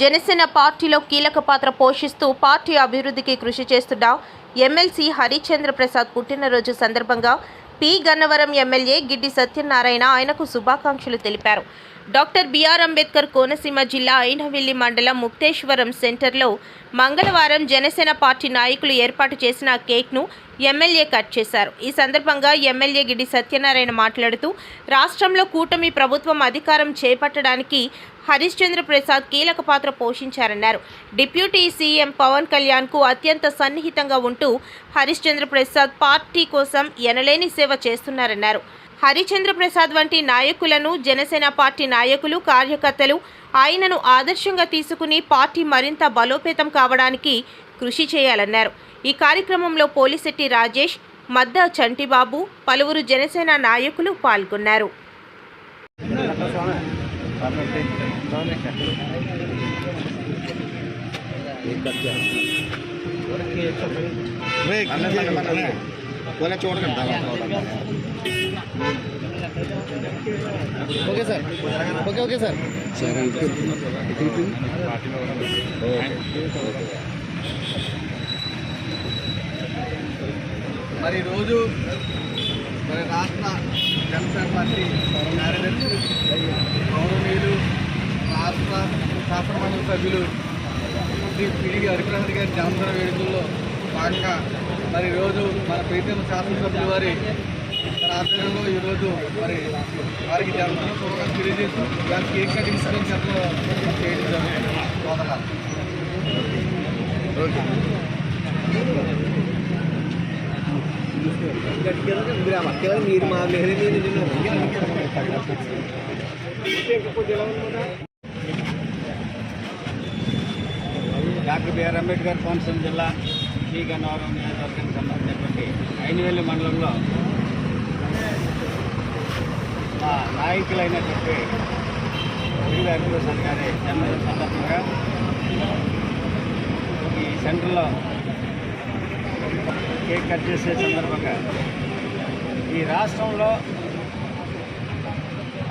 జనసేన పార్టీలో కీలక పాత్ర పోషిస్తూ పార్టీ అభివృద్ధికి కృషి చేస్తున్న ఎమ్మెల్సీ హరిచంద్ర ప్రసాద్ పుట్టినరోజు సందర్భంగా పి గన్నవరం ఎమ్మెల్యే గిడ్డి సత్యనారాయణ ఆయనకు శుభాకాంక్షలు తెలిపారు. డాక్టర్ బిఆర్ అంబేద్కర్ కోనసీమ జిల్లా ఐనవిల్లి మండలం ముక్తేశ్వరం సెంటర్లో మంగళవారం జనసేన పార్టీ నాయకులు ఏర్పాటు చేసిన కేక్ను ఎమ్మెల్యే కట్ చేశారు. ఈ సందర్భంగా ఎమ్మెల్యే గిడ్డి సత్యనారాయణ మాట్లాడుతూ రాష్ట్రంలో కూటమి ప్రభుత్వం అధికారం చేపట్టడానికి హరిశ్చంద్ర ప్రసాద్ కీలక పాత్ర పోషించారన్నారు. డిప్యూటీ సీఎం పవన్ కళ్యాణ్కు అత్యంత సన్నిహితంగా ఉంటూ హరిశ్చంద్ర ప్రసాద్ పార్టీ కోసం ఎనలేని సేవ చేస్తున్నారన్నారు. హరిచంద్ర ప్రసాద్ వంటి నాయకులను జనసేన పార్టీ నాయకులు కార్యకర్తలు ఆయనను ఆదర్శంగా తీసుకుని పార్టీ మరింత బలోపేతం కావడానికి కృషి చేయాలన్నారు. ఈ కార్యక్రమంలో పోలిశెట్టి రాజేష్ మద్దా చంటిబాబు పలువురు జనసేన నాయకులు పాల్గొన్నారు. చూడకండి. Okay sir. Okay okay sir. Sir మరి రోజు మరి రాష్ట్ర జనసేన పార్టీ కార్యదర్శి గౌరవనీయులు రాష్ట్ర శాసనమండలి సభ్యులు శ్రీ పిడిగి హరిప్రసాద్ గారి జన్మదిన వేడుకల్లో భాగంగా మరి రోజు మన ప్రీతం శాసనసభ్యుల వారి మన ఆధ్వర్యంలో ఈరోజు మరి వారికి జన్మదిన తెలియజేస్తూ దానికి కేక్ కటింగ్ సభ్యులు చెప్పడం చేయడం జరుగుతుంది కేవలం మీరు మా వేరే మీరు డాక్టర్ బిఆర్ అంబేద్కర్ కోనసీమ జిల్లా శ్రీ గన్నవరం నియోజకవర్గానికి సంబంధించినటువంటి ఐనవేలి మండలంలో మా నాయకులైనటువంటి పివి హరిప్రసాద్ గారి జన్మదిన సందర్భంగా ఈ సెంటర్లో కేక్ కట్ చేసే సందర్భంగా ఈ రాష్ట్రంలో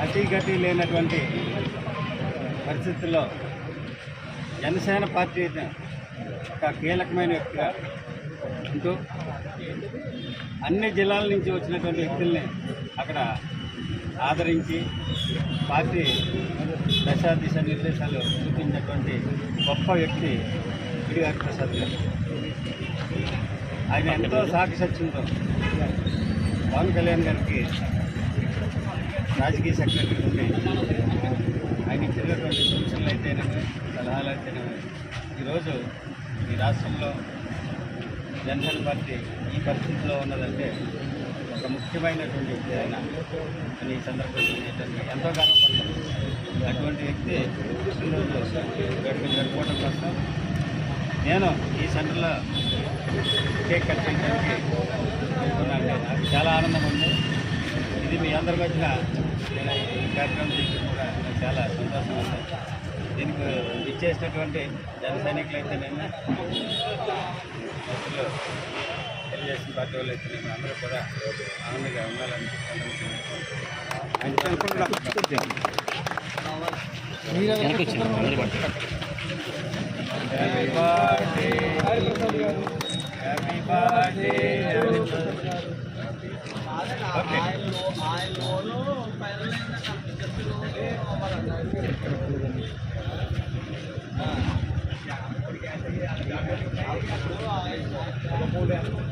అతి గతి లేనటువంటి పరిస్థితుల్లో జనసేన పార్టీ ఒక కీలకమైన వ్యక్తిగా ఉంటూ అన్ని జిల్లాల నుంచి వచ్చినటువంటి వ్యక్తుల్ని అక్కడ ఆదరించి పార్టీ దశా దిశ నిర్దేశాలు చూపించినటువంటి గొప్ప వ్యక్తి పిడి ప్రసాద్ గారు. ఆయన ఎంతో సాక్షత్యంతో పవన్ కళ్యాణ్ గారికి రాజకీయ సెక్రటరీ ఉండి ఆయన ఇచ్చినటువంటి సూచనలు అయితేనేమి సలహాలు అయితేనేమి ఈరోజు ఈ రాష్ట్రంలో జనసేన పార్టీ ఈ పరిస్థితిలో ఉన్నదంటే ఒక ముఖ్యమైనటువంటి వ్యక్తి ఆయన. అని ఈ సందర్భంగా ఎంతో గర్వపడతాం అటువంటి వ్యక్తి పుట్టినరోజు వేడుకలు జరుపుకోవడం కోసం నేను ఈ సెంటర్లో కేక్ కట్ చేయడానికి ఉన్నాను నాకు చాలా ఆనందం ఉంది. ఇది మీ అందరి మధ్యన నేను ఈ కార్యక్రమం చేయడం కూడా నాకు చాలా సంతోషం ఉంది. దీనికి ఇచ్చేసినటువంటి జన సైనికులు అయితేనేమి వ్యక్తులు తెలుగుదేశం పార్టీ వాళ్ళు అయితే మేము అందరూ కూడా ఆనందంగా ఉండాలని ఆయన Gracias.